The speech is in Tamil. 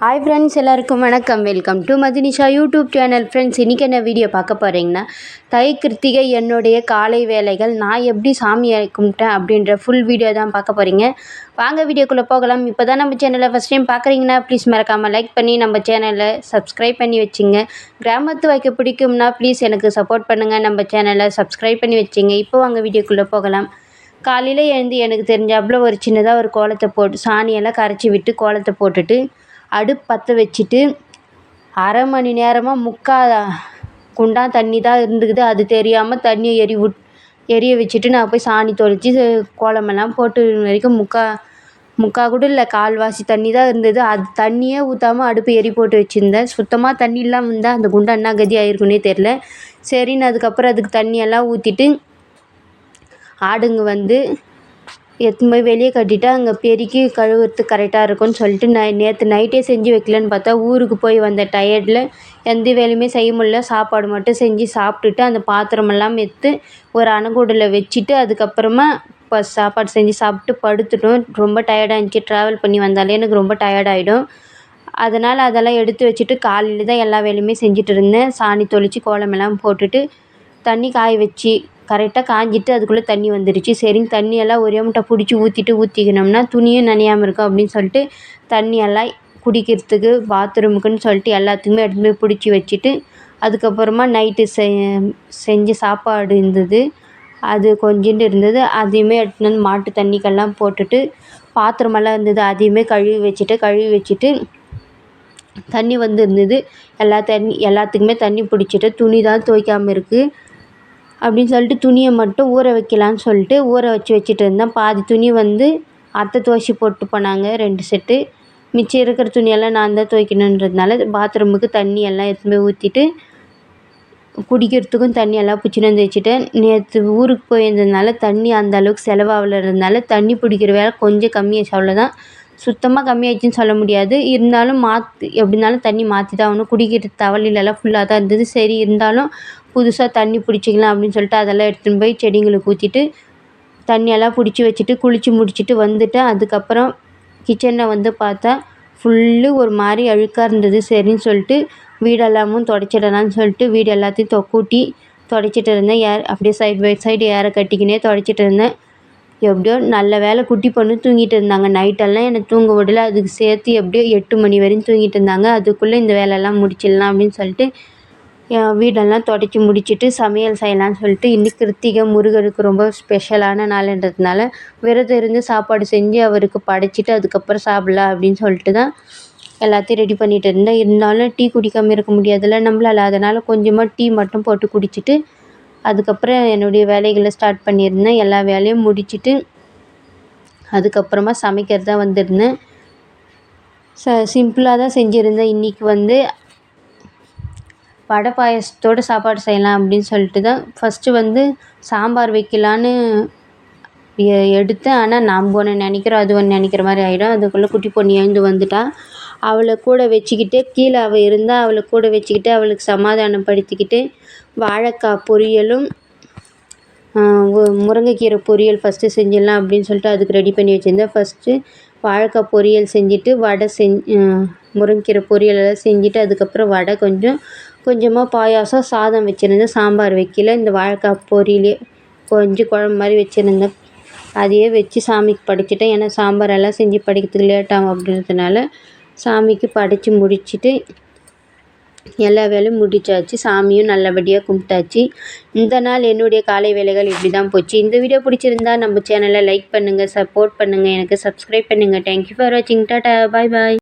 ஹாய் ஃப்ரெண்ட்ஸ் எல்லாருக்கும் வணக்கம். Welcome to Mathinisha YouTube channel friends இன்றைக்கி என்ன வீடியோ பார்க்க போகிறீங்கன்னா தை கிருத்திகை என்னுடைய காலை வேலைகள் நான் எப்படி சாமியை கும்பிட்டேன் அப்படின்ற ஃபுல் வீடியோ தான் பார்க்க போகிறீங்க வாங்க வீடியோக்குள்ளே போகலாம். இப்போ தான் நம்ம சேனலை ஃபஸ்ட் டைம் பார்க்குறீங்கன்னா ப்ளீஸ் மறக்காமல் லைக் பண்ணி நம்ம சேனலை சப்ஸ்கிரைப் பண்ணி வச்சுங்க. கிராமத்து வைக்க பிடிக்கும்னா ப்ளீஸ் எனக்கு சப்போர்ட் பண்ணுங்கள் நம்ம சேனலை சப்ஸ்கிரைப் பண்ணி வச்சுங்க. இப்போ வாங்க வீடியோக்குள்ளே போகலாம். காலையில் எழுந்து எனக்கு தெரிஞ்ச அவ்வளோ ஒரு சின்னதாக ஒரு கோலத்தை போட்டு சாணியெல்லாம் கரைச்சி விட்டு கோலத்தை போட்டுட்டு அடுப்பு பற்ற வச்சுட்டு அரை மணி நேரமாக முக்கால் குண்டான் தண்ணி தான் இருந்துக்குது. அது தெரியாமல் தண்ணியை எரி விட் எரிய வச்சுட்டு நான் போய் சாணி தொளிச்சு கோலமெல்லாம் போட்டு வரைக்கும் முக்கால் முக்கால் கூட இல்லை கால்வாசி தண்ணி தான் இருந்தது. அது தண்ணியே ஊற்றாம அடுப்பு எரி போட்டு வச்சுருந்தேன். சுத்தமாக தண்ணி இல்லாமல் இருந்தால் அந்த குண்டான் என்ன கதி ஆகிருக்குன்னே தெரில சரின்னு அதுக்கப்புறம் அதுக்கு தண்ணியெல்லாம் ஊற்றிட்டு ஆடுங்க வந்து எடுத்துன்னு போய் வெளியே கட்டிவிட்டா அங்கே பெருக்கி கழுவுறதுக்கு கரெக்டாக இருக்கும்னு சொல்லிட்டு நான் நேற்று நைட்டே செஞ்சு வைக்கலன்னு பார்த்தா ஊருக்கு போய் வந்த டயர்டில் எந்த வேலையுமே செய்ய முடியல. சாப்பாடு மட்டும் செஞ்சு சாப்பிட்டுட்டு அந்த பாத்திரமெல்லாம் எடுத்து ஒரு அணக்கூடையில் வச்சுட்டு அதுக்கப்புறமா இப்போ சாப்பாடு செஞ்சு சாப்பிட்டு படுத்துட்டோம். ரொம்ப டயர்டாக இருந்துச்சு. ட்ராவல் பண்ணி வந்தாலே எனக்கு ரொம்ப டயர்டாகிடும் அதனால் அதெல்லாம் எடுத்து வச்சுட்டு காலையில் தான் எல்லா வேலையுமே செஞ்சுட்டு இருந்தேன். சாணி தொளித்து கோலமெல்லாம் போட்டுட்டு தண்ணி காய வச்சு கரெக்டாக காஞ்சிட்டு அதுக்குள்ளே தண்ணி வந்துடுச்சு சரின்னு தண்ணியெல்லாம் ஒரே முட்டை பிடிச்சி ஊற்றிட்டு ஊற்றிக்கினோம்னா துணியும் நனையாமல் இருக்கும் அப்படின்னு சொல்லிட்டு தண்ணியெல்லாம் குடிக்கிறதுக்கு பாத்ரூமுக்குன்னு சொல்லிட்டு எல்லாத்துக்குமே எடுத்துன்னு போய் பிடிச்சி வச்சுட்டு அதுக்கப்புறமா நைட்டு செ செஞ்ச சாப்பாடு இருந்தது. அது கொஞ்சோண்டு இருந்தது. அதையுமே எடுத்துன்னு வந்து மாட்டு தண்ணிக்கெல்லாம் போட்டுட்டு பாத்திரமெல்லாம் இருந்தது. அதையுமே கழுவி வச்சுட்டு கழுவி வச்சுட்டு தண்ணி வந்து இருந்தது. எல்லா தண்ணி எல்லாத்துக்குமே தண்ணி பிடிச்சிட்டு துணி தான் துவைக்காமல் இருக்குது அப்படின்னு சொல்லிட்டு துணியை மட்டும் ஊற வைக்கலான்னு சொல்லிட்டு ஊற வச்சு வச்சுட்டு இருந்தேன். பாதி துணி வந்து அத்தை துவைச்சி போட்டு போனாங்க ரெண்டு செட்டு மிச்சம் இருக்கிற துணியெல்லாம் நான் தான் துவைக்கணுன்றதுனால பாத்ரூமுக்கு தண்ணி எல்லாம் எடுத்துன்னு போய் ஊற்றிட்டு குடிக்கிறதுக்கும் தண்ணி எல்லாம் பிடிச்சின்னு வந்து வச்சுட்டேன். நேற்று ஊருக்கு போயிருந்ததுனால தண்ணி அந்த அளவுக்கு செலவாகலன்றதுனால தண்ணி பிடிக்கிற வேலை கொஞ்சம் கம்மியாச்சு அவ்வளோதான் சுத்தமாக கம்மியாயிடுச்சுன்னு சொல்ல முடியாது. இருந்தாலும் மாற்றி எப்படி இருந்தாலும் தண்ணி மாற்றி தான் ஆகணும் குடிக்கிற தவளிலெல்லாம் ஃபுல்லாக தான் இருந்தது. சரி இருந்தாலும் புதுசாக தண்ணி பிடிச்சிக்கலாம் அப்படின்னு சொல்லிட்டு அதெல்லாம் எடுத்துன்னு போய் செடிங்களுக்கு ஊற்றிட்டு தண்ணியெல்லாம் பிடிச்சி வச்சுட்டு குளித்து முடிச்சுட்டு வந்துட்டு அதுக்கப்புறம் கிச்சனில் வந்து பார்த்தா ஃபுல்லு ஒரு மாதிரி அழுக்காக இருந்தது. சரின்னு சொல்லிட்டு வீடெல்லாமும் துடைச்சிடலான்னு சொல்லிட்டு வீடு எல்லாத்தையும் தொக்கூட்டி தொடச்சிட்டு இருந்தேன். ஏர் அப்படியே சைட் பை சைடு ஏரை கட்டிக்கினே தொடச்சிட்டு இருந்தேன். எப்படியோ நல்ல வேலை குட்டி பொண்ணு தூங்கிட்டு இருந்தாங்க. நைட்டெல்லாம் என்னை தூங்க விடல. அதுக்கு சேர்த்து எப்படியோ எட்டு மணி வரையும் தூங்கிட்டு இருந்தாங்க. அதுக்குள்ளே இந்த வேலையெல்லாம் முடிச்சிடலாம் அப்படின்னு சொல்லிட்டு வீடெல்லாம் துடைச்சி முடிச்சுட்டு சமையல் செய்யலான்னு சொல்லிட்டு இன்றைக்கி கிருத்திகை முருகனுக்கு ரொம்ப ஸ்பெஷலான நாளுன்றதுனால விரதம் இருந்து சாப்பாடு செஞ்சு அவருக்கு படைச்சிட்டு அதுக்கப்புறம் சாப்பிட்லாம் அப்படின்னு சொல்லிட்டு தான் எல்லாத்தையும் ரெடி பண்ணிகிட்டு இருந்தேன். இருந்தாலும் டீ குடிக்காமல் இருக்க முடியாதுல்ல நம்மளால். அதனால் கொஞ்சமாக டீ மட்டும் போட்டு குடிச்சிட்டு அதுக்கப்புறம் என்னுடைய வேலைகளை ஸ்டார்ட் பண்ணியிருந்தேன். எல்லா வேலையும் முடிச்சுட்டு அதுக்கப்புறமா சமைக்கிறது தான் வந்திருந்தேன். ச சிம்பிளாக தான் செஞ்சுருந்தேன். இன்றைக்கி வந்து வடை பாயசத்தோடு சாப்பாடு செய்யலாம் அப்படின்னு சொல்லிட்டு தான் ஃபஸ்ட்டு வந்து சாம்பார் வைக்கலான்னு எ எடுத்தேன். ஆனால் நம்ம ஒன்று நினைக்கிறோம் அது ஒன்று நினைக்கிற மாதிரி ஆகிடும் அதுக்குள்ளே குட்டி பொண்ணு எழுந்து வந்துட்டா. அவளை கூட வச்சுக்கிட்டு கீழே அவள் இருந்தால் அவளை கூட வச்சுக்கிட்டு அவளுக்கு சமாதானப்படுத்திக்கிட்டு வாழைக்காய் பொரியலும் முருங்கைக்கீரை பொரியல் ஃபஸ்ட்டு செஞ்சிடலாம் அப்படின்னு சொல்லிட்டு அதுக்கு ரெடி பண்ணி வச்சுருந்தேன். ஃபஸ்ட்டு வாழைக்காய் பொரியல் செஞ்சுட்டு வடை செஞ் முருங்கைக்கீரை பொரியல் எல்லாம் செஞ்சுட்டு அதுக்கப்புறம் வடை கொஞ்சம் கொஞ்சமாக பாயாசம் சாதம் வச்சுருந்தேன். சாம்பார் வைக்கல. இந்த வாழைக்காய் பொரியலே கொஞ்சம் குழம்பு மாதிரி வச்சுருந்தேன். அதையே வச்சு சாமிக்கு படைச்சிட்டேன். ஏன்னா சாம்பார் எல்லாம் செஞ்சு படிக்கிறதுக்கு லேட் ஆகும் அப்படின்றதுனால சாமிக்கு படைச்சி முடிச்சுட்டு எல்லா வேலையும் முடிச்சாச்சு. சாமியும் நல்லபடியாக கும்பிட்டாச்சு. இந்த நாள் என்னுடைய காலை வேலைகள் இப்படி தான் போச்சு. இந்த வீடியோ பிடிச்சிருந்தா நம்ம சேனலை லைக் பண்ணுங்கள் சப்போர்ட் பண்ணுங்கள் எனக்கு சப்ஸ்கிரைப் பண்ணுங்கள் தேங்க்யூ ஃபார் வாட்சிங் டாட்டா பாய் பாய்